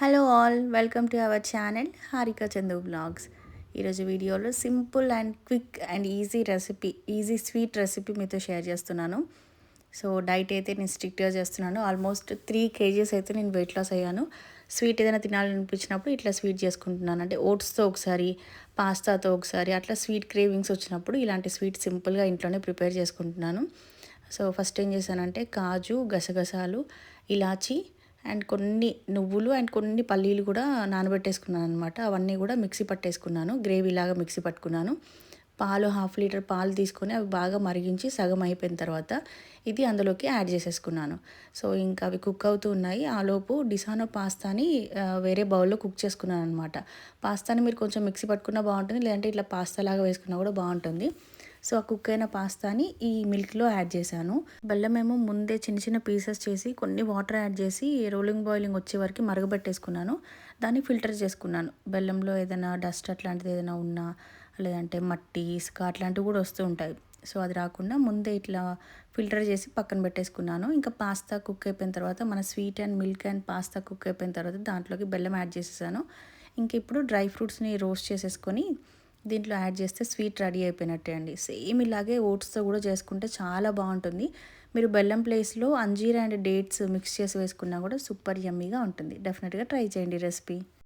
Hello all welcome to our channel Harika Chandu blogs ఈరోజు వీడియోలో simple and quick and easy recipe easy sweet recipe మీతో share చేస్తున్నాను. So diet అయితే నేను స్ట్రిక్ట్గా చేస్తున్నాను. ఆల్మోస్ట్ త్రీ కేజీస్ అయితే నేను వెయిట్ లాస్ అయ్యాను. స్వీట్ ఏదైనా తినాలనిపించినప్పుడు ఇట్లా స్వీట్ చేసుకుంటున్నాను. అంటే ఓట్స్తో ఒకసారి పాస్తాతో ఒకసారి అట్లా స్వీట్ క్రేవింగ్స్ వచ్చినప్పుడు ఇలాంటి స్వీట్ సింపుల్గా ఇంట్లోనే ప్రిపేర్ చేసుకుంటున్నాను. సో ఫస్ట్ ఏం చేశానంటే కాజు గసగసాలు ఇలాచి అండ్ కొన్ని నువ్వులు అండ్ కొన్ని పల్లీలు కూడా నానబెట్టేసుకున్నాను అనమాట అవన్నీ కూడా మిక్సీ పట్టేసుకున్నాను. గ్రేవీ లాగా మిక్సీ పట్టుకున్నాను. పాలు హాఫ్ లీటర్ పాలు తీసుకొని అవి బాగా మరిగించి సగం అయిపోయిన తర్వాత ఇది అందులోకి యాడ్ చేసేసుకున్నాను. సో ఇంకా అవి కుక్ అవుతూ ఉన్నాయి. ఆలోపు డిసానో పాస్తాని వేరే బౌల్లో కుక్ చేసుకున్నాను అనమాట పాస్తాని మీరు కొంచెం మిక్సీ పట్టుకున్నా బాగుంటుంది. లేదంటే ఇట్లా పాస్తా లాగా వేసుకున్నా కూడా బాగుంటుంది. సో ఆ కుక్ అయిన పాస్తాని ఈ మిల్క్లో యాడ్ చేశాను. బెల్లం ఏమో ముందే చిన్న చిన్న పీసెస్ చేసి కొన్ని వాటర్ యాడ్ చేసి రోలింగ్ బాయిలింగ్ వచ్చే వరకు మరగబెట్టేసుకున్నాను. దాన్ని ఫిల్టర్ చేసుకున్నాను. బెల్లంలో ఏదైనా డస్ట్ అట్లాంటిది ఏదైనా ఉన్నా లేదంటే మట్టి ఇసుక అట్లాంటివి కూడా వస్తూ ఉంటాయి. సో అది రాకుండా ముందే ఇట్లా ఫిల్టర్ చేసి పక్కన పెట్టేసుకున్నాను. ఇంకా పాస్తా కుక్ అయిపోయిన తర్వాత మన sweet and milk and pasta cook అయిపోయిన తర్వాత దాంట్లోకి బెల్లం యాడ్ చేసేసాను. ఇంక ఇప్పుడు డ్రై ఫ్రూట్స్ని రోస్ట్ చేసేసుకొని దీంట్లో యాడ్ చేస్తే స్వీట్ రెడీ అయిపోయినట్టే అండి. సేమ్ ఇలాగే ఓట్స్తో కూడా చేసుకుంటే చాలా బాగుంటుంది. మీరు బెల్లం ప్లేస్లో అంజీర అండ్ డేట్స్ మిక్స్ చేసి వేసుకున్నా కూడా సూపర్ యమ్మీగా ఉంటుంది. డెఫినెట్గా ట్రై చేయండి రెసిపీ.